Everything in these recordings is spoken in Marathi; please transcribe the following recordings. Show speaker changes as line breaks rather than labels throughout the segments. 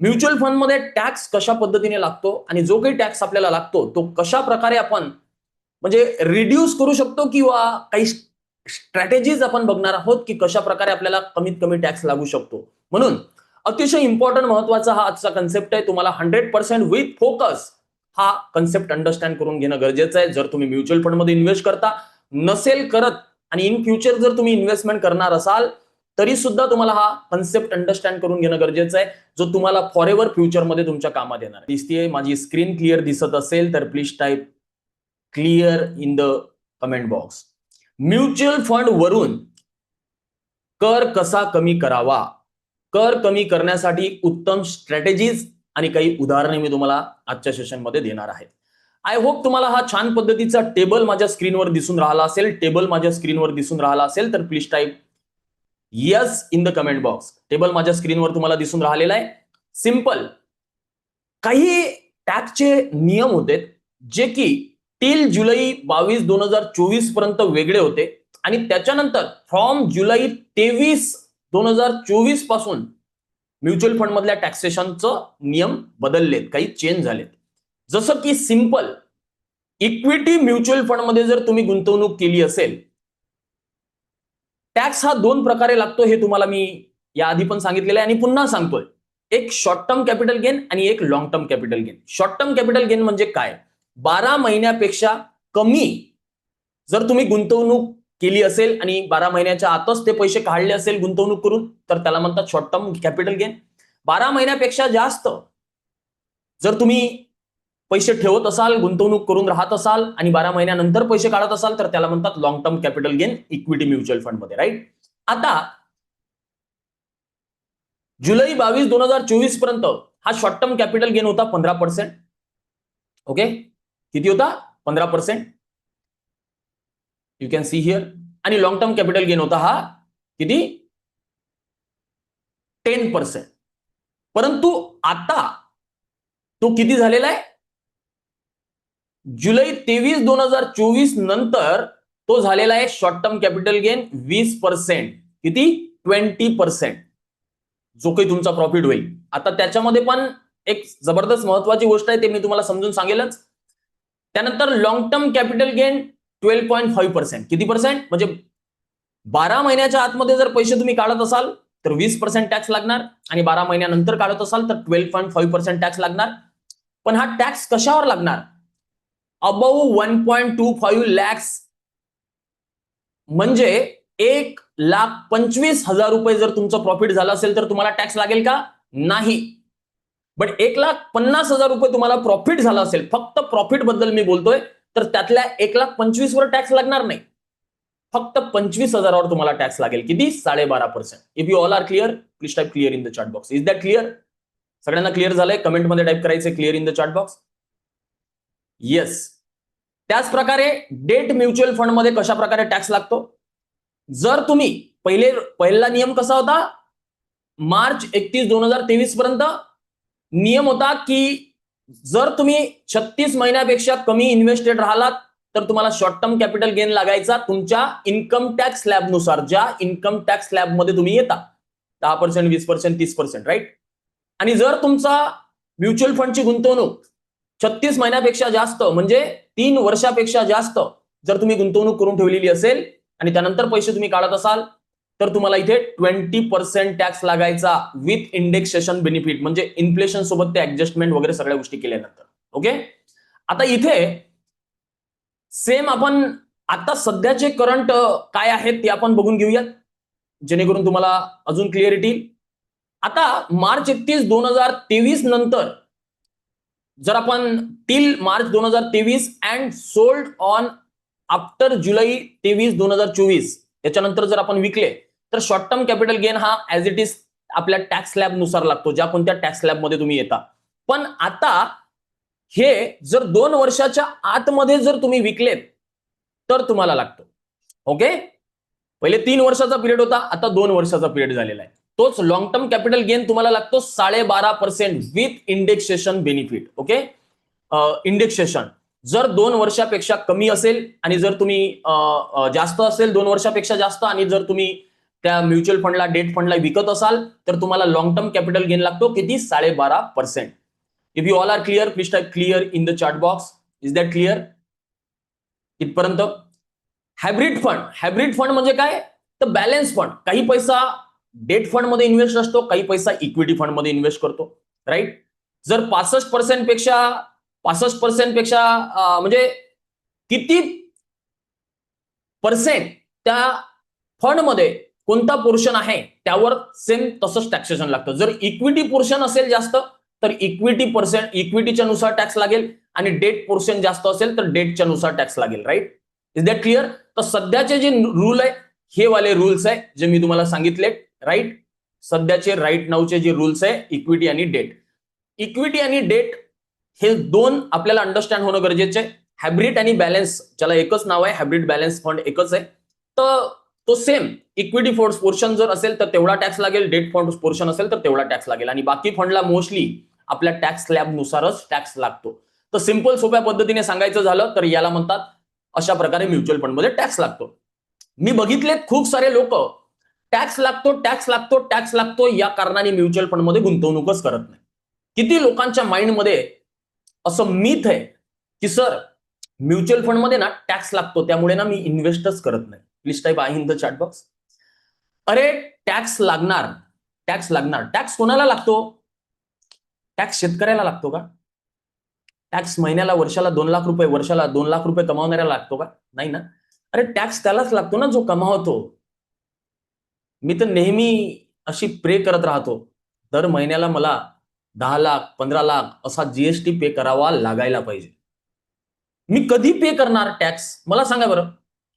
म्युच्युअल फंडमध्ये टॅक्स कशा पद्धतीने लागतो आणि जो काही टॅक्स आपल्याला लागतो तो कशा प्रकारे आपण म्हणजे रिड्यूस करू शकतो किंवा काही स्ट्रॅटेजीज आपण बघणार आहोत की कशा प्रकारे आपल्याला कमीत कमी टॅक्स लागू शकतो. म्हणून अतिशय इम्पॉर्टंट महत्त्वाचा हा आजचा कन्सेप्ट आहे. तुम्हाला हंड्रेड पर्सेंट विथ फोकस हा कन्सेप्ट अंडरस्टँड करून घेणं गरजेचं आहे. जर तुम्ही म्युच्युअल फंडमध्ये इन्व्हेस्ट करता नसेल करत आणि इन फ्युचर जर तुम्ही इन्व्हेस्टमेंट करणार असाल तरी सुद्धा तुम्हाला हा कन्सेप्ट अंडरस्टँड करून घेणं गरजेचं आहे जो तुम्हाला फॉर एव्हर फ्युचरमध्ये तुमच्या कामात येणार दिसतीये माझी स्क्रीन क्लिअर दिसत असेल तर please type clear in the comment box mutual fund वरून कर कसा कमी करावा? कर कमी करण्यासाठी उत्तम स्ट्रॅटेजीज आणि काही उदाहरणे मी तुम्हाला आजच्या सेशनमध्ये देणार आहे. आय होप तुम्हाला हा छान पद्धतीचा टेबल माझ्या स्क्रीनवर दिसून राहिला असेल. टेबल माझ्या स्क्रीनवर दिसून राहिला असेल तर please type yes in the comment box table माझ्या स्क्रीनवर तुम्हाला दिसून राहिलेला आहे. सिंपल काही टॅक्सचे नियम होते जे की टिल जुलै बावीस दोन हजार चोवीसपर्यंत वेगळे होते. आणि त्याच्यानंतर फ्रॉम जुलै तेवीस दोन हजार चोवीसपासून म्युच्युअल फंड मधल्या टॅक्सेशनचं नियम बदललेत. काही चेंज झालेत. जसं की सिंपल इक्विटी म्युच्युअल फंडमध्ये जर तुम्ही गुंतवणूक केली असेल टॅक्स हा दोन प्रकारे लागतो हे तुम्हाला मी या आधी पण सांगितलेलं आहे आणि पुन्हा सांगतोय. एक शॉर्ट टर्म कॅपिटल गेन आणि एक long term capital gain short term capital gain म्हणजे काय? बारा महिन्यापेक्षा कमी जर तुम्ही गुंतवणूक केली असेल आणि बारा महिन्याच्या आतच ते पैसे काढले असेल गुंतवणूक करून तर त्याला म्हणतात शॉर्ट टर्म कॅपिटल गेन बारा महिन्यापेक्षा जास्त जर तुम्ही पैसे ठेवत असाल गुंतवणूक करून राहत असाल आणि बारा महिन्यानंतर पैसे काढत असाल तर त्याला म्हणतात long term capital gain equity mutual फंडमध्ये राईट आता जुलै बावीस दोन हजार चोवीसपर्यंत हा शॉर्ट टर्म कॅपिटल गेन होता पंधरा पर्सेंट ओके किती होता? पंधरा percent you can see here आणि लॉंग टर्म कॅपिटल गेन होता हा किती? टेन पर्सेंट परंतु आता तो किती झालेला आहे? जुलै तेवीस दोन हजार चोवीस नंतर तो झालेला आहे शॉर्ट टर्म कॅपिटल गेन वीस पर्सेंट किती? ट्वेंटी पर्सेंट जो काही तुमचा प्रॉफिट होईल. आता त्याच्यामध्ये पण एक जबरदस्त महत्वाची गोष्ट आहे ते मी तुम्हाला समजून सांगेलच. त्यानंतर long term capital gain twelve point five percent किती पर्सेंट म्हणजे बारा महिन्याच्या आतमध्ये जर पैसे तुम्ही काढत असाल तर वीस पर्सेंट टॅक्स लागणार. आणि बारा महिन्यानंतर काढत असाल तर twelve point five percent tax लागणार. पण हा टॅक्स कशावर लागणार? Above one point two five lakhs म्हणजे एक लाख पंचवीस हजार रुपये जर तुमचं प्रॉफिट झालं असेल तर तुम्हाला टॅक्स लागेल का? नाही. बट एक लाख पन्नास हजार रुपये तुम्हाला प्रॉफिट झालं असेल फक्त प्रॉफिटबद्दल मी बोलतोय तर त्यातल्या एक लाख पंचवीस वर टॅक्स लागणार नाही. फक्त पंचवीस हजारावर तुम्हाला टॅक्स लागेल किती? साडेबारा percent if you all are clear please type clear in the chart box is that clear सगळ्यांना क्लिअर झालंय? कमेंटमध्ये टाईप करायचं clear in the chart box yes त्याच प्रकारे डेट म्युच्युअल फंडमध्ये कशा प्रकारे टॅक्स लागतो? जर तुम्ही पहिले पहिला नियम कसा होता? मार्च एकतीस दोन हजार तेवीस पर्यंत नियम होता की जर तुम्ही छत्तीस महिन्यापेक्षा कमी इन्व्हेस्टेड राहिलात तर तुम्हाला शॉर्ट टर्म कॅपिटल गेन लागायचा तुमच्या इन्कम टॅक्स स्लॅबनुसार ज्या इन्कम टॅक्स स्लॅबमध्ये तुम्ही येता. दहा पर्सेंट वीस पर्सेंट तीस पर्सेंट राईट आणि जर तुमचा म्युच्युअल फंडची गुंतवणूक छत्तीस महिन्यापेक्षा जास्त म्हणजे तीन वर्षापेक्षा जास्त जर तुम्ही गुंतवणूक करून ठेवलेली असेल आणि त्यानंतर पैसे तुम्ही काढत असाल तर तुम्हाला इथे ट्वेंटी पर्सेंट टॅक्स लागायचा विथ इंडेक्सेशन बेनिफिट म्हणजे इन्फ्लेशन सोबत ते ऍडजस्टमेंट वगैरे सगळ्या गोष्टी केल्यानंतर. ओके आता इथे सेम आपण आता सध्याचे करंट काय आहेत ते आपण बघून घेऊयात जेणेकरून तुम्हाला अजून क्लिअरिटी आता मार्च एकतीस दोन हजार तेवीस नंतर जर आपण टिल मार्च दोन हजार तेवीस अँड सोल्ड ऑन आफ्टर जुलै तेवीस दोन हजार चोवीस याच्यानंतर जर आपण विकले तर शॉर्ट टर्म कॅपिटल गेन हा ऍज इट इज आपल्या टॅक्स स्लॅबनुसार लागतो ज्या कोणत्या टॅक्स स्लॅबमध्ये तुम्ही येता. पण आता हे जर दोन वर्षाच्या आतमध्ये जर तुम्ही विकलेत तर तुम्हाला लागतो. ओके पहिले तीन वर्षाचा पिरियड होता आता दोन वर्षाचा पिरियड झालेला आहे. तोच लॉंग टर्म कॅपिटल गेन तुम्हाला लागतो साडेबारा percent with indexation benefit okay indexation जर दोन वर्षापेक्षा कमी असेल आणि जर तुम्ही जास्त असेल दोन वर्षापेक्षा जास्त आणि जर तुम्ही त्या म्युच्युअल फंडला डेट फंडला विकत असाल तर तुम्हाला लॉंग टर्म कॅपिटल गेन लागतो किती? साडेबारा percent if you all are clear please type clear in the chart box is that clear इथपर्यंत. हायब्रिड फंड हायब्रिड फंड म्हणजे काय? तर बॅलन्स फंड काही पैसा डेट फंडमध्ये इन्व्हेस्ट असतो काही पैसा इक्विटी फंडमध्ये इन्व्हेस्ट करतो राईट? जर पासष्ट पर्सेंटपेक्षा पासष्ट पर्सेंटपेक्षा म्हणजे किती पर्सेंट त्या फंडमध्ये कोणता पोर्शन आहे त्यावर सेम तसंच टॅक्सेशन लागतं. जर इक्विटी पोर्शन असेल जास्त तर इक्विटी पर्सेंट इक्विटीच्या नुसार टॅक्स लागेल आणि डेट पोर्शन जास्त असेल तर डेटच्या नुसार टॅक्स लागेल राईट इज दॅट क्लिअर तर सध्याचे जे रूल आहे हे वाले रूल्स आहे जे मी तुम्हाला सांगितले राईट सध्याचे राईट नाऊचे जे रूल्स आहे इक्विटी आणि डेट इक्विटी आणि डेट हे दोन आपल्याला अंडरस्टँड होणं गरजेचे आहे. हायब्रिड आणि बॅलन्स ज्याला एकच नाव आहे हॅब्रिड बॅलन्स फंड एकच आहे. तर तो सेम इक्विटी पोर्शन जर असेल तर तेवढा टॅक्स लागेल डेट फंड पोर्शन असेल तर तेवढा टॅक्स लागेल. आणि बाकी फंडला मोस्टली आपल्या टॅक्स स्लॅब नुसारच टॅक्स लागतो. तर सिंपल सोप्या पद्धतीने सांगायचं झालं तर याला म्हणतात अशा प्रकारे म्युच्युअल फंडमध्ये टॅक्स लागतो. मी बघितलेत खूप सारे लोक टॅक्स लागतो टॅक्स लागतो टॅक्स लागतो. या कारणाने म्युच्युअल फंडमध्ये गुंतवणूकच करत नाही. किती लोकांच्या माइंडमध्ये असं मिथ आहे की सर म्युच्युअल फंडमध्ये ना टॅक्स लागतो. त्यामुळे ना मी इन्व्हेस्टच करत नाही. प्लीज टाईप आहे इन द चॅट बॉक्स अरे टॅक्स लागणार. टॅक्स लागणार. टॅक्स कोणाला लागतो? टॅक्स शेतकऱ्याला लागतो का? टॅक्स महिन्याला वर्षाला दोन लाख रुपये वर्षाला दोन लाख रुपये कमावणाऱ्याला लागतो का? नाही ना. अरे टॅक्स त्यालाच लागतो ना जो कमावतो. मी तर नेहमी अशी प्रे करत राहतो. दर महिन्याला मला दहा लाख पंधरा लाख असा जीएसटी पे करावा लागायला पाहिजे. मी कधी पे करणार टॅक्स मला सांगा बरं.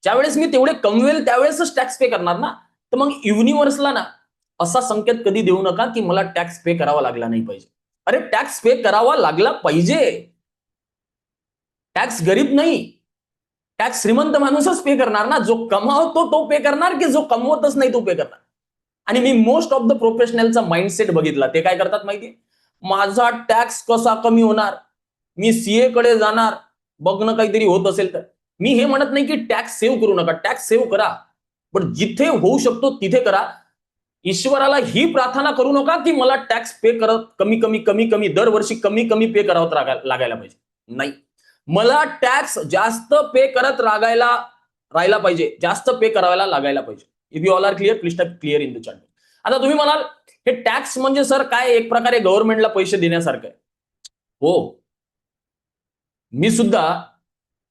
ज्यावेळेस मी तेवढे कमवेल त्यावेळेसच टॅक्स पे करणार ना? तर मग युनिव्हर्सला ना असा संकेत कधी देऊ नका की मला टॅक्स पे करावा लागला नाही पाहिजे. अरे टॅक्स पे करावा लागला पाहिजे. टॅक्स गरीब नाही. टॅक्स श्रीमंत माणूसच पे करणार ना? जो कमावतो तो पे करणार की जो कमवतच नाही तो पे करणार? आणि मी मोस्ट ऑफ द प्रोफेशनलचा माइंडसेट बघितला. ते काय करतात माहिती माझा टॅक्स कसा कमी होणार? मी सीए कडे जाणार? बघणं काहीतरी होत असेल तर. मी हे म्हणत नाही की टॅक्स सेव्ह करू नका. टॅक्स सेव्ह करा. पण जिथे होऊ शकतो तिथे करा. ईश्वराला ही प्रार्थना करू नका की मला टॅक्स पे करत कमी कमी कमी कमी दरवर्षी कमी कमी पे करावं लागायला पाहिजे. नाही. मला टॅक्स जास्त पे करत रागायला राहायला पाहिजे. जास्त पे करायला लागायला पाहिजे. If you all are clear please type clear in the chat आता तुम्ही म्हणाल हे टॅक्स म्हणजे सर काय? एक प्रकारे गव्हर्नमेंटला पैसे देण्यासारखं आहे. हो. मी सुद्धा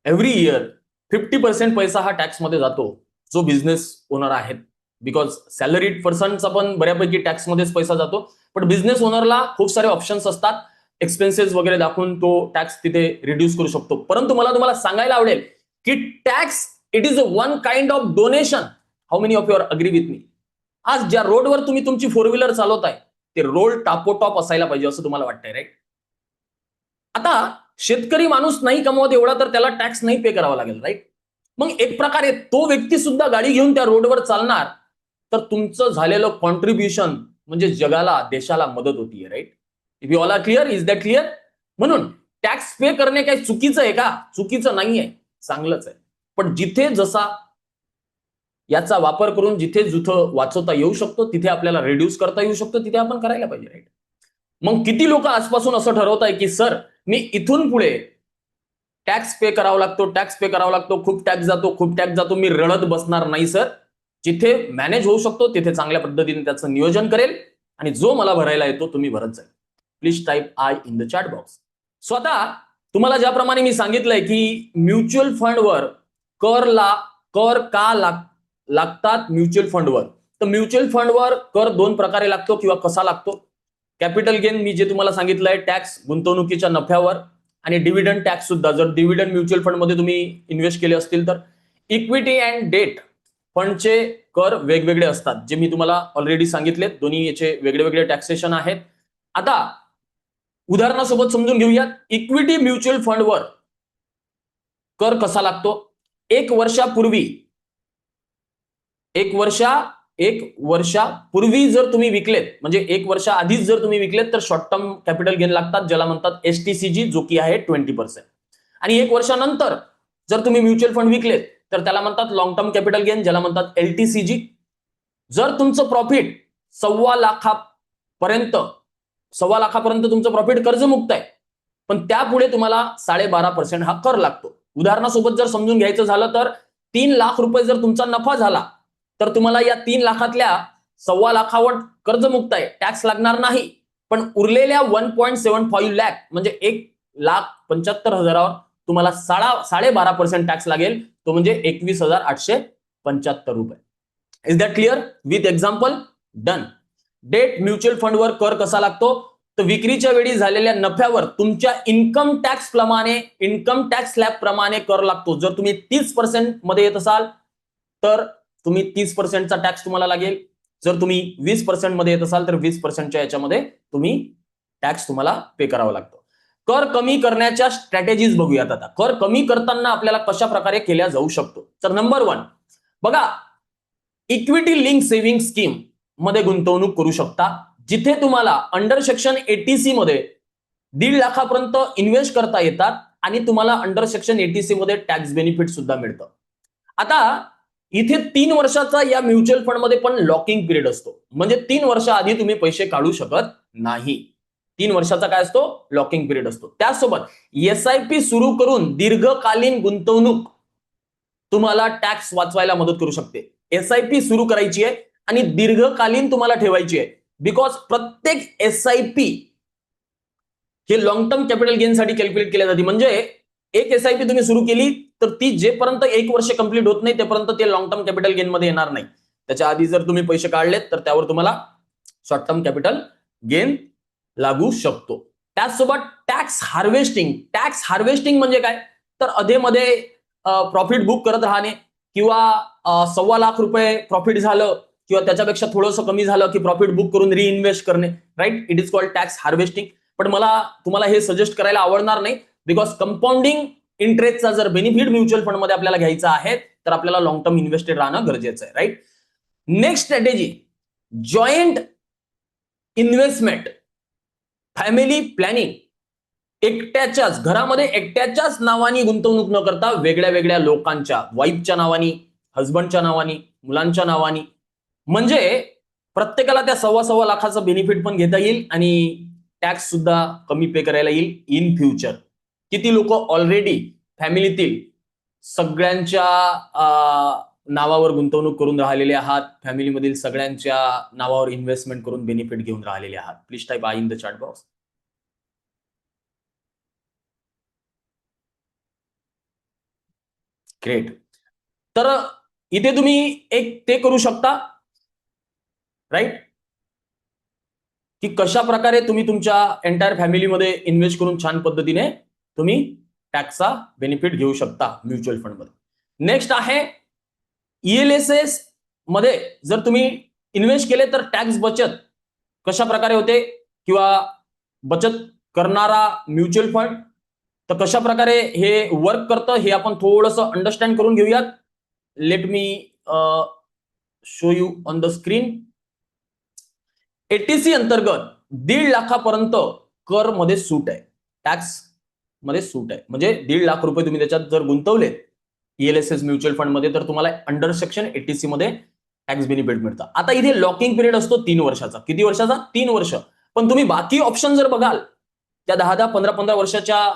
एव्हरी इयर फिफ्टी पर्सेंट पैसा हा टॅक्समध्ये जातो. जो बिझनेस ओनर आहेत. बिकॉज सॅलरीड पर्सनचा पण बऱ्यापैकी टॅक्स मध्येच पैसा जातो. पण बिझनेस ओनरला खूप सारे ऑप्शन्स असतात. एक्सपेन्सेस वगैरे दाखवून तो टॅक्स तिथे रिड्यूस करू शकतो. परंतु मला तुम्हाला सांगायला आवडेल की tax it is a one kind of donation how many of your agree with me आज ज्या रोडवर तुम्ही तुमची फोर व्हीलर चालवताय ते रोड टापोटॉप असायला पाहिजे असं तुम्हाला वाटतंय राईट आता शेतकरी माणूस नाही कमवत एवढा तर त्याला टॅक्स नाही पे करावा लागेल राईट मग एक प्रकारे तो व्यक्ती सुद्धा गाडी घेऊन त्या रोडवर चालणार तर तुमचं झालेलं कॉन्ट्रीब्युशन म्हणजे जगाला देशाला मदत होतीये right if you all are clear is that clear म्हणून टॅक्स पे करणे काही चुकीचं आहे का? चुकीचं नाहीये. चांगलंच आहे. पण जिथे जसा याचा वापर करून जिथे जुथं वाचवता येऊ शकतो तिथे आपल्याला रेड्यूस करता येऊ शकतो तिथे आपण करायला पाहिजे राईट मग किती लोक आजपासून असं ठरवत आहे की सर मी इथून पुढे टॅक्स पे करावा लागतो टॅक्स पे करावा लागतो खूप टॅक्स जातो खूप टॅक्स जातो मी रडत बसणार नाही सर. जिथे मॅनेज होऊ शकतो तिथे चांगल्या पद्धतीने त्याचं नियोजन करेल आणि जो मला भरायला येतो तुम्ही भरत जाईल. Please type I in the chat box स्वतः तुम्हाला ज्याप्रमाणे मी सांगितलंय की म्युच्युअल फंडवर कर ला कर का लाग लागतात म्युच्युअल फंडवर तर म्युच्युअल फंडवर कर दोन प्रकारे लागतो किंवा कसा लागतो? कॅपिटल गेन मी जे तुम्हाला सांगितलंय टॅक्स गुंतवणुकीच्या नफ्यावर आणि डिव्हिडंड टॅक्स सुद्धा. जर डिव्हिडंड म्युच्युअल फंडमध्ये तुम्ही इन्व्हेस्ट केले असतील तर इक्विटी अँड डेट फंडचे कर वेगवेगळे असतात. जे मी तुम्हाला ऑलरेडी सांगितले दोन्ही याचे वेगळे वेगळे टॅक्सेशन आहेत. आता उदाहरणासोबत समजून घेऊयात. इक्विटी म्युच्युअल फंडवर कर कसा लागतो? एक वर्षापूर्वी एक वर्षा एक वर्षापूर्वी जर तुम्ही विकलेत म्हणजे एक वर्षा आधीच जर तुम्ही विकलेत तर शॉर्ट टर्म कॅपिटल गेन लागतात ज्याला म्हणतात एसटीसीजी जो की आहे ट्वेंटी पर्सेंट आणि एक वर्षानंतर जर तुम्ही म्युच्युअल फंड विकलेत तर त्याला म्हणतात लॉंग टर्म कॅपिटल गेन ज्याला म्हणतात एलटीसीजी जर तुमचं प्रॉफिट सव्वा लाखापर्यंत सव्वा लाखापर्यंत तुमचं प्रॉफिट कर्जमुक्त आहे. पण त्यापुढे तुम्हाला साडेबारा पर्सेंट हा कर लागतो. उदाहरणासोबत जर समजून घ्यायचं झालं तर तीन लाख रुपये जर तुमचा नफा झाला तर तुम्हाला या तीन लाखातल्या सव्वा लाखावर कर्जमुक्त आहे. टॅक्स लागणार नाही. पण उरलेल्या one point seven five lakh म्हणजे एक लाख पंच्याहत्तर हजारावर तुम्हाला साडा साडेबारा पर्सेंट टॅक्स लागेल. तो म्हणजे एकवीस हजार आठशे पंच्याहत्तर रुपये. Is that clear with example done debt mutual फंडवर कर कसा लागतो? तर विक्रीच्या वेळी झालेल्या नफ्यावर तुमच्या इन्कम टॅक्स प्रमाणे इन्कम टॅक्स स्लॅब प्रमाणे कर लागतो. जर तुम्ही तीस पर्सेंटमध्ये येत असाल तर तुम्ही तीस पर्सेंटचा टॅक्स तुम्हाला लागेल. जर तुम्ही वीस पर्सेंटमध्ये येत असाल तर वीस पर्सेंटच्या याच्यामध्ये तुम्ही टॅक्स तुम्हाला पे करावा लागतो. कर कमी करण्याच्या स्ट्रॅटेजीज बघूयात आता. कर कमी करताना आपल्याला कशा प्रकारे केल्या जाऊ शकतो? तर नंबर वन बघा इक्विटी लिंक सेव्हिंग स्कीम मध्ये गुंतवणूक करू शकता. जिथे तुम्हाला अंडर सेक्शन एटीसी मध्ये दीड लाखापर्यंत इन्व्हेस्ट करता येतात आणि तुम्हाला अंडर सेक्शन एटीसी मध्ये टॅक्स बेनिफिट सुद्धा मिळतं. आता इथे तीन वर्षाचा या म्युच्युअल फंडमध्ये पण लॉकिंग पिरियड असतो. म्हणजे तीन वर्ष आधी तुम्ही पैसे काढू शकत नाही. तीन वर्षाचा काय असतो? लॉकिंग पिरियड असतो. त्याचसोबत एस आय पी सुरू करून दीर्घकालीन गुंतवणूक तुम्हाला टॅक्स वाचवायला मदत करू शकते. एस आय पी सुरू करायची आहे आणि दीर्घकालीन तुम्हाला ठेवायची आहे. बिकॉज प्रत्येक एस आय पी हे लॉंग टर्म कॅपिटल गेन साठी कॅल्क्युलेट केल्या जाते. म्हणजे एक एस आय पी तुम्ही सुरू केली तर ती जेपर्यंत एक वर्ष कंप्लीट होत नाही तेपर्यंत ते लॉंग टर्म कॅपिटल गेन मध्ये येणार नाही. त्याच्या आधी जर तुम्ही पैसे काढलेत तर त्यावर तुम्हाला शॉर्ट टर्म कॅपिटल गेन लागू शकतो. त्याचसोबत टॅक्स हार्वेस्टिंग टॅक्स हार्वेस्टिंग म्हणजे काय? तर अधेमध्ये प्रॉफिट बुक करत राहणे किंवा सव्वा लाख रुपये प्रॉफिट झालं किंवा त्याच्यापेक्षा थोडंसं कमी झालं की प्रॉफिट बुक करून रिइन्व्हेस्ट करणे right it is called tax harvesting पण मला तुम्हाला हे सजेस्ट करायला आवडणार नाही बिकॉज कंपाऊंडिंग इंटरेस्टचा जर बेनिफिट म्युच्युअल फंडमध्ये आपल्याला घ्यायचा आहे तर आपल्याला लॉंग टर्म इन्व्हेस्टेड राहणं गरजेचं आहे right next strategy joint investment family planning एकट्याच्याच घरामध्ये एकट्याच्याच नावानी गुंतवणूक न करता वेगळ्या वेगळ्या लोकांच्या वाईफच्या नावानी हजबंडच्या नावानी मुलांच्या नावानी म्हणजे प्रत्येकाला त्या सव्वा सव्वा लाखाचा बेनिफिट पण घेता येईल आणि टॅक्स सुद्धा कमी पे करायला येईल इन फ्युचर किती लोक ऑलरेडी फॅमिलीतील सगळ्यांच्या नावावर गुंतवणूक करून राहिलेले आहात फॅमिलीमधील सगळ्यांच्या नावावर इन्व्हेस्टमेंट करून बेनिफिट घेऊन राहिलेले आहात. Please type I in the chat box great तर इथे तुम्ही एक ते करू शकता. राईट की कशा प्रकारे तुम्ही तुमच्या एंटायर फॅमिलीमध्ये इन्व्हेस्ट करून छान पद्धतीने तुम्ही टॅक्सचा बेनिफिट घेऊ शकता म्युच्युअल फंडमध्ये नेक्स्ट आहे ईएलएसएसमध्ये जर तुम्ही इन्व्हेस्ट केले तर टॅक्स बचत कशा प्रकारे होते? किंवा बचत करणारा म्युच्युअल फंड तर कशा प्रकारे हे वर्क करतं हे आपण थोडंसं अंडरस्टँड करून घेऊयात. Let me show you on the screen eighty C अंतर्गत दीड लाखापर्यंत कर मध्ये सूट आहे. टॅक्समध्ये सूट आहे. म्हणजे दीड लाख रुपये तुम्ही त्याच्यात जर गुंतवले ईएलएसएस म्युच्युअल फंडमध्ये तर तुम्हाला अंडर सेक्शन एटीसी मध्ये टॅक्स बेनिफिट मिळतं. आता इथे लॉकिंग पिरियड असतो तीन वर्षाचा. किती वर्षाचा? तीन वर्ष. पण तुम्ही बाकी ऑप्शन जर बघाल त्या दहा दहा पंधरा पंधरा वर्षाच्या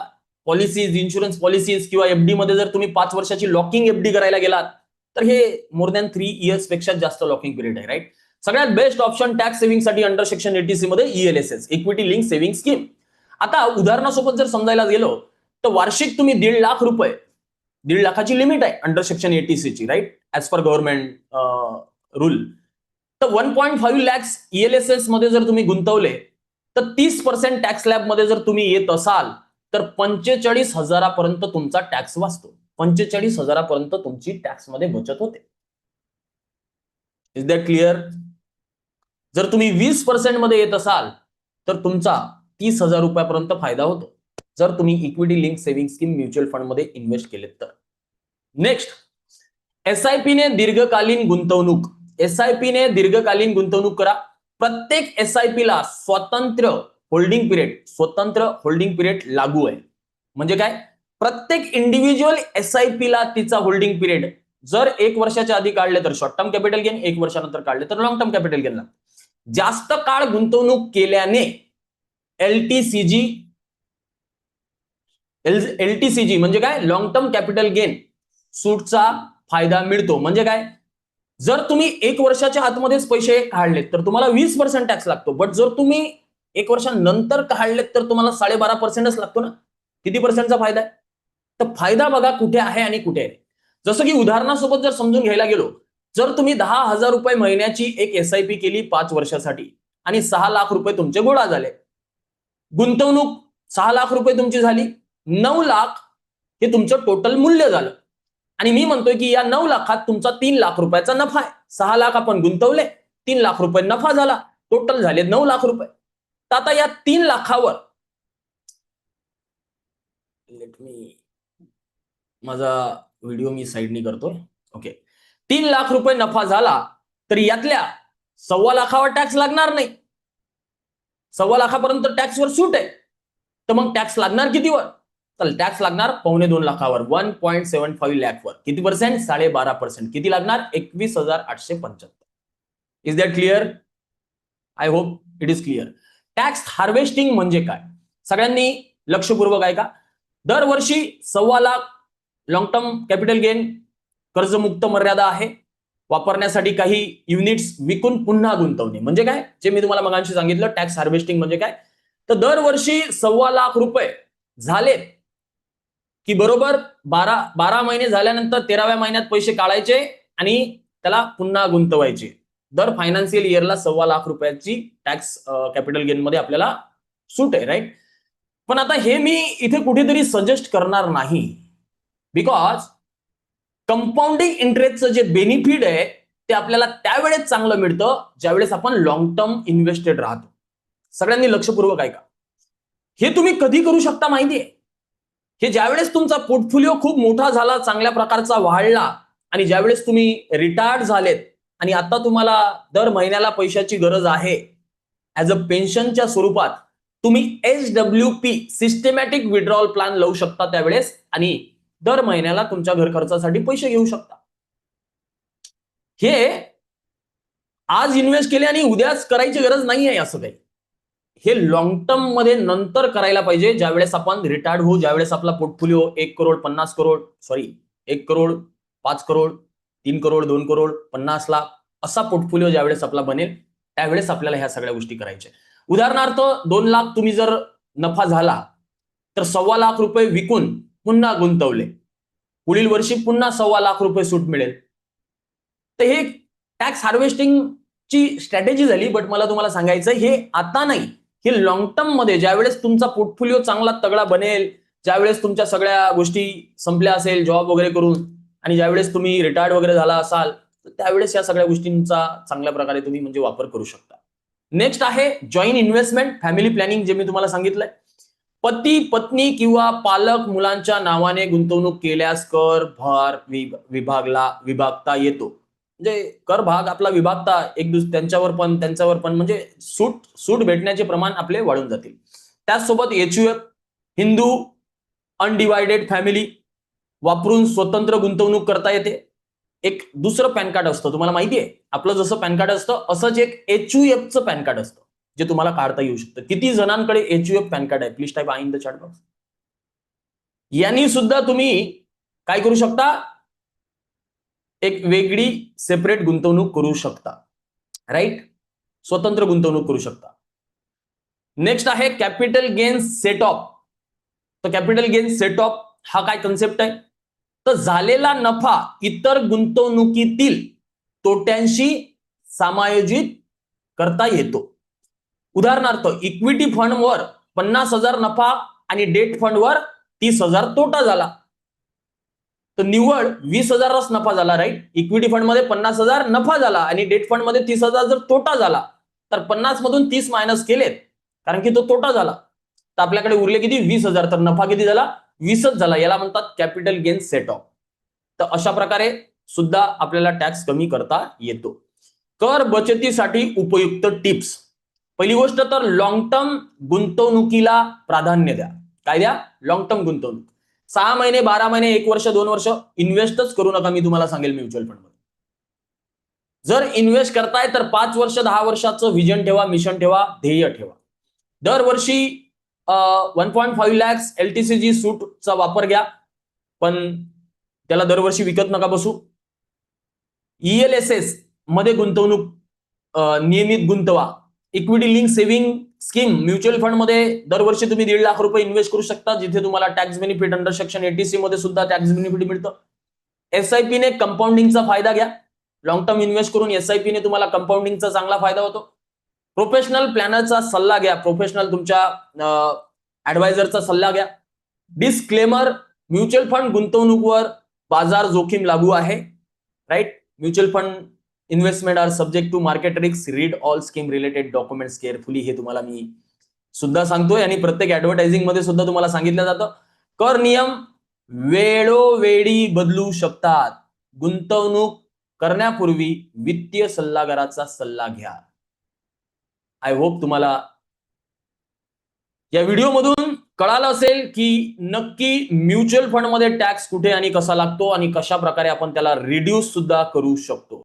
पॉलिसीज इन्शुरन्स पॉलिसीज किंवा एफडी मध्ये जर तुम्ही पाच वर्षाची लॉकिंग एफडी करायला गेलात तर हे मोर दॅन थ्री इयर्सपेक्षा जास्त लॉकिंग पिरियड आहे राईट सगळ्यात बेस्ट ऑप्शन टॅक्स सेव्हिंगसाठी अंडर सेक्शन एटीसी मध्ये ELSS equity link saving scheme आता उदाहरणासोबत जर समजायला गेलो तर वार्षिक तुम्ही दीड लाख रुपये दीड लाखाची लिमिट आहे अंडर सेक्शन एटीसी ची right as per government rule तर वन पॉईंट फाईव्ह लॅक्स ईएलएसएसमध्ये जर तुम्ही गुंतवले तर तीस पर्सेंट टॅक्स लॅबमध्ये जर तुम्ही येत असाल तर पंचेचाळीस हजारापर्यंत तुमचा टॅक्स वाचतो. पंचेचाळीस हजारापर्यंत तुमची टॅक्समध्ये बचत होते. इज दॅट क्लिअर जर तुम्ही वीस पर्सेंटमध्ये येत असाल तर तुमचा तीस हजार रुपयापर्यंत फायदा होतो. जर तुम्ही equity link saving scheme mutual फंडमध्ये इन्व्हेस्ट केलेत तर. नेक्स्ट एस आय पी ने दीर्घकालीन गुंतवणूक. एस आय पी ने दीर्घकालीन गुंतवणूक करा. प्रत्येक एस आय पी ला स्वतंत्र होल्डिंग पिरियड स्वतंत्र होल्डिंग पिरियड लागू आहे. म्हणजे काय? प्रत्येक इंडिव्हिज्युअल एस आय पी ला तिचा होल्डिंग पिरियड जर एक वर्षाच्या आधी काढले तर शॉर्ट टर्म कॅपिटल गेन एक वर्षानंतर काढले तर लॉंग टर्म कॅपिटल गेन लागतं. जास्त काळ गुंतवणूक केल्याने एलटीसीजी एलटीसीजी म्हणजे काय? लॉंग टर्म कॅपिटल गेन सूटचा फायदा मिळतो. म्हणजे काय? जर तुम्ही एक वर्षाच्या आतमध्येच पैसे काढलेत तर तुम्हाला वीस पर्सेंट टॅक्स लागतो. बट जर तुम्ही एक वर्षानंतर काढलेत तर तुम्हाला साडेबारा पर्सेंटच लागतो ना. किती पर्सेंटचा फायदा आहे? तर फायदा बघा कुठे आहे आणि कुठे आहे जसं की उदाहरणासोबत जर समजून घ्यायला गेलो जर तुम्ही दहा हजार रुपये महिन्याची एक एस आय पी केली पाच वर्षासाठी आणि सहा लाख रुपये तुमचे गोळा झाले. गुंतवणूक सहा लाख रुपये तुमची झाली नऊ लाख हे तुमचं टोटल मूल्य झालं. आणि मी म्हणतोय की या नऊ लाखात तुमचा तीन लाख रुपयाचा नफा आहे. सहा लाख आपण गुंतवले तीन लाख रुपये नफा झाला. टोटल झाले नऊ लाख रुपये. तर आता या तीन लाखावर लेट मी माझा व्हिडिओ मी साईडनी करतोय ओके तीन लाख रुपये नफा झाला तर यातल्या सव्वा लाखावर टॅक्स लागणार नाही. सव्वा लाखापर्यंत टॅक्सवर सूट आहे. तर मग टॅक्स लागणार कितीवर? तर टॅक्स लागणार पावणे दोन लाखावर वन पॉईंट सेव्हन फाईव्ह लॅकवर किती पर्सेंट साडेबारा पर्सेंट किती लागणार? एकवीस हजार आठशे पंच्याहत्तर. Is that clear I hope it is clear tax harvesting म्हणजे काय? सगळ्यांनी लक्षपूर्वक आहे का दरवर्षी सव्वा lakh long term capital gain कर्जमुक्त मर्यादा आहे. वापरण्यासाठी काही युनिट्स विकून पुन्हा गुंतवणे. म्हणजे काय? जे मी तुम्हाला मगांशी सांगितलं टॅक्स हार्वेस्टिंग म्हणजे काय? तर दरवर्षी सव्वा लाख रुपये झाले की बरोबर बारा बारा महिने झाल्यानंतर तेराव्या महिन्यात पैसे काढायचे आणि त्याला पुन्हा गुंतवायचे. दर फायनान्शियल इयरला सव्वा लाख रुपयाची टॅक्स कॅपिटल गेन मध्ये आपल्याला सूट आहे राईट पण आता हे मी इथे कुठेतरी सजेस्ट करणार नाही. बिकॉज कंपाऊंडिंग इंटरेस्टचं जे बेनिफिट आहे ते आपल्याला त्यावेळेस चांगलं मिळतं ज्यावेळेस आपण लॉंग टर्म इन्व्हेस्टेड राहतो. सगळ्यांनी लक्षपूर्वक ऐका. हे तुम्ही कधी करू शकता माहितीये हे ज्यावेळेस तुमचा पोर्टफोलिओ खूप मोठा झाला चांगल्या प्रकारचा वाढला आणि ज्यावेळेस तुम्ही रिटायर्ड झालेत आणि आता तुम्हाला दर महिन्याला पैशाची गरज आहे ऍज अ पेन्शनच्या स्वरूपात तुम्ही H W P systematic withdrawal plan लावू शकता त्यावेळेस आणि दर महिन्याला तुमच्या घर खर्चासाठी पैसे घेऊ शकता. हे आज इन्व्हेस्ट केले आणि उद्याच करायची गरज नाही आहे असं काही. हे लॉंग टर्ममध्ये नंतर करायला पाहिजे ज्यावेळेस आपण रिटायर्ड होऊ ज्यावेळेस आपला पोर्टफोलिओ एक करोड पन्नास करोड सॉरी एक करोड पाच करोड तीन करोड दोन करोड पन्नास लाख असा पोर्टफोलिओ ज्यावेळेस आपला बनेल त्यावेळेस आपल्याला ह्या सगळ्या गोष्टी करायच्या उदाहरणार्थ दोन लाख तुम्ही जर नफा झाला तर सव्वा लाख रुपये विकून पुन्हा गुंतवले. पुढील वर्षी पुन्हा सव्वा लाख रुपये सूट मिळेल. तर हे टॅक्स हार्वेस्टिंगची स्ट्रॅटेजी झाली बट मला तुम्हाला सांगायचं हे आता नाही. हे लॉंग टर्ममध्ये ज्यावेळेस तुमचा पोर्टफोलिओ चांगला तगडा बनेल ज्यावेळेस तुमच्या सगळ्या गोष्टी संपल्या असेल जॉब वगैरे करून आणि ज्यावेळेस तुम्ही रिटायर्ड वगैरे झाला असाल तर त्यावेळेस या सगळ्या गोष्टींचा चांगल्या प्रकारे तुम्ही म्हणजे वापर करू शकता. नेक्स्ट आहे जॉईन इन्व्हेस्टमेंट फॅमिली प्लॅनिंग जे मी तुम्हाला सांगितलंय. पती पत्नी किंवा पालक मुलांच्या नावाने गुंतवणूक केल्यास कर भार विभागला विभागता येतो. म्हणजे कर भाग आपला विभागता एक दुस त्यांच्यावर पण त्यांच्यावर पण म्हणजे सूट सूट भेटण्याचे प्रमाण आपले वाढून जातील. त्याचसोबत एचयूएफ हिंदू अनडिवायडेड फॅमिली वापरून स्वतंत्र गुंतवणूक करता येते. एक दुसरं पॅन कार्ड असतं तुम्हाला माहिती आहे? आपलं जसं पॅन कार्ड असतं असंच एक एचयूएफचं पॅन कार्ड असतं. जे तुम्हाला काढता येऊ शकतं. किती जणांकडे H U F PAN card आहे? Please type I in the chat box यांनी सुद्धा तुम्ही काय करू शकता? एक वेगळी सेपरेट गुंतवणूक करू शकता. राईट स्वतंत्र गुंतवणूक करू शकता. नेक्स्ट आहे कॅपिटल गेन सेट ऑफ तर कॅपिटल गेन सेट ऑफ हा काय कन्सेप्ट आहे? तर झालेला नफा इतर गुंतवणुकीतील तोट्यांशी समायोजित करता येतो. उदाहरणार्थ इक्विटी फंडवर पन्नास हजार नफा आणि डेट फंडवर तीस हजार तोटा झाला. तर निव्वळ वीस हजारच नफा झाला राईट इक्विटी फंडमध्ये पन्नास हजार नफा झाला आणि डेट फंडमध्ये तीस हजार जर तोटा झाला तर पन्नास मधून तीस मायनस केलेत कारण की तो तोटा झाला. तर आपल्याकडे उरले किती? वीस हजार. तर नफा किती झाला? वीसच झाला. याला म्हणतात कॅपिटल गेन सेट ऑफ तर अशा प्रकारे सुद्धा आपल्याला टॅक्स कमी करता येतो. कर बचतीसाठी उपयुक्त टिप्स पहिली गोष्ट तर लॉंग टर्म गुंतवणुकीला प्राधान्य द्या. काय द्या? लॉंग टर्म गुंतवणूक. सहा महिने बारा महिने एक वर्ष दोन वर्ष इन्व्हेस्टच करू नका मी तुम्हाला सांगेल म्युच्युअल फंडमध्ये. जर इन्व्हेस्ट करताय तर पाच वर्ष दहा वर्षाचं व्हिजन ठेवा मिशन ठेवा ध्येय ठेवा. दरवर्षी one point five lakhs LTCG सूटचा वापर घ्या. पण त्याला दरवर्षी विकत नका बसू. ईएलएसएसमध्ये गुंतवणूक नियमित गुंतवा. Equity link saving scheme mutual फंडमध्ये दरवर्षी तुम्ही दीड लाख रुपये इन्व्हेस्ट करू शकता जिथे तुम्हाला tax benefit under section eighty C मध्ये सुद्धा टॅक्स बेनिफिट मिळतं. एसआयपी ने कंपाऊंडिंगचा फायदा घ्या. लॉंग टर्म इन्व्हेस्ट करून एसआयपी ने तुम्हाला कंपाऊंडिंगचा चांगला फायदा होतो. प्रोफेशनल प्लॅनरचा सल्ला घ्या. प्रोफेशनल तुमच्या ऍडवायझरचा सल्ला घ्या. डिस्क्लेमर म्युच्युअल फंड गुंतवणूकवर बाजार जोखीम लागू आहे. Right mutual fund investment are subject to market risks read all scheme related documents carefully हे तुम्हाला मी सुद्धा सांगतोय आणि प्रत्येक ऍडव्हर्टायझिंगमध्ये सुद्धा तुम्हाला सांगितलं जातं. कर नियम वेळोवेळी बदलू शकतात. गुंतवणूक करण्यापूर्वी वित्तीय सल्लागाराचा सल्ला घ्या. आय होप तुम्हाला या व्हिडिओमधून कळालं असेल की नक्की म्युच्युअल फंडमध्ये टॅक्स कुठे आणि कसा लागतो आणि कशा प्रकारे आपण त्याला रिड्यूस सुद्धा करू शकतो.